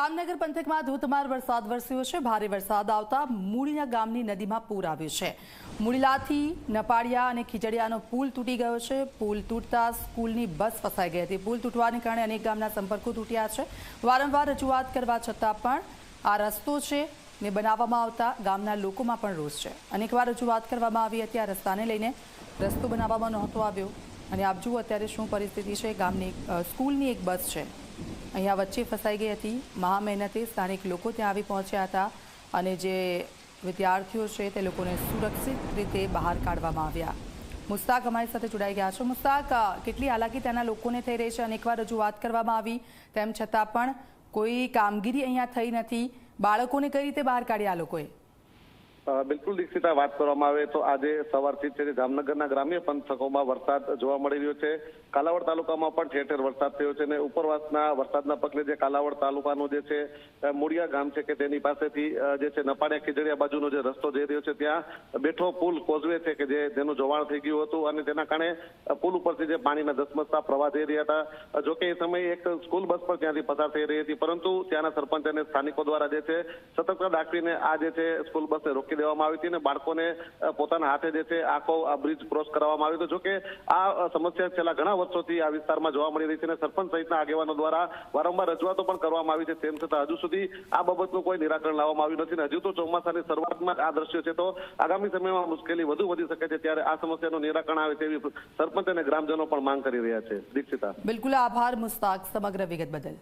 જામનગર પંથકમાં ધોધમાર વરસાદ વરસ્યો છે. ભારે વરસાદ આવતા મૂળીના ગામની નદીમાં પૂર આવ્યું છે. મૂળીલાથી નપાડિયા અને ખીજડીયાનો પુલ તૂટી ગયો છે. પુલ તૂટતા સ્કૂલની બસ ફસાઈ ગઈ હતી. પુલ તૂટવાને કારણે અનેક ગામના સંપર્કો તૂટ્યા છે. વારંવાર રજૂઆત કરવા છતાં પણ આ રસ્તો છે ને બનાવવામાં આવતા ગામના લોકોમાં પણ રોષ છે. અનેકવાર રજૂઆત કરવામાં આવી હતી. આ રસ્તાને લઈને રસ્તો બનાવવામાં નહોતો આવ્યો. અને આપ જુઓ અત્યારે શું પરિસ્થિતિ છે. ગામની સ્કૂલની એક બસ છે. અહીંયા વચ્ચે ફસાઈ ગઈ હતી. મહા મહેનતે સ્થાનિક લોકો ત્યાં આવી પહોંચ્યા હતા અને જે વિદ્યાર્થીઓ છે તે લોકોને સુરક્ષિત રીતે બહાર કાઢવામાં આવ્યા. મુસ્તાક અમારી સાથે જોડાઈ ગયા છે. મુસ્તાક કેટલી હાલાકી ત્યાંના લોકોને થઈ રહી છે? અનેકવાર રજૂઆત કરવામાં આવી. તેમ છતાં પણ કોઈ કામગીરી અહીંયા થઈ નથી. બાળકોને કઈ રીતે બહાર કાઢ્યા આ લોકોએ? બિલકુલ દીક્ષિતા વાત કરવામાં આવે તો આજે સવારથી છે જામનગરના ગ્રામ્ય પંથકોમાં વરસાદ જોવા મળી રહ્યો છે. કાલાવડ તાલુકામાં પણ ઠેર ઠેર વરસાદ થયો છે અને ઉપરવાસના વરસાદના પગલે જે કાલાવડ તાલુકાનું જે છે મૂળિયા ગામ છે કે તેની પાસેથી જે છે નપાણિયા ખીજડીયા બાજુનો જે રસ્તો જઈ રહ્યો છે ત્યાં બેઠો પુલ કોઝવે છે કે જે જેનું જોવાણ થઈ ગયું હતું અને તેના કારણે પુલ ઉપરથી જે પાણીના ધસમસતા પ્રવાહ થઈ રહ્યા હતા. જોકે એ સમયે એક સ્કૂલ બસ પણ ત્યાંથી પસાર થઈ રહી હતી, પરંતુ ત્યાંના સરપંચ અને સ્થાનિકો દ્વારા જે છે સતર્કતા દાખવીને આ જે છે સ્કૂલ બસને રોકી દેવામાં આવી હતી અને બાળકોને પોતાના હાથે જે આખો આ બ્રિજ ક્રોસ કરવામાં આવ્યો હતો. જોકે આ સમસ્યા છેલ્લા ઘણા વર્ષોથી આ વિસ્તારમાં જોવા મળી રહી છે અને સરપંચ સહિતના આગેવાનો દ્વારા વારંવાર રજૂઆતો પણ કરવામાં આવી છે. તેમ છતાં હજુ સુધી આ બાબતનું કોઈ નિરાકરણ લાવવામાં આવ્યું નથી અને હજુ તો ચોમાસાની શરૂઆતમાં આ દ્રશ્યો છે. તો આગામી સમયમાં મુશ્કેલી વધુ વધી શકે છે ત્યારે આ સમસ્યાનું નિરાકરણ આવે તેવી સરપંચ અને ગ્રામજનો પણ માંગ કરી રહ્યા છે. દીક્ષિતા. બિલકુલ આભાર, મુસ્તાક, સમગ્ર વિગત બદલ.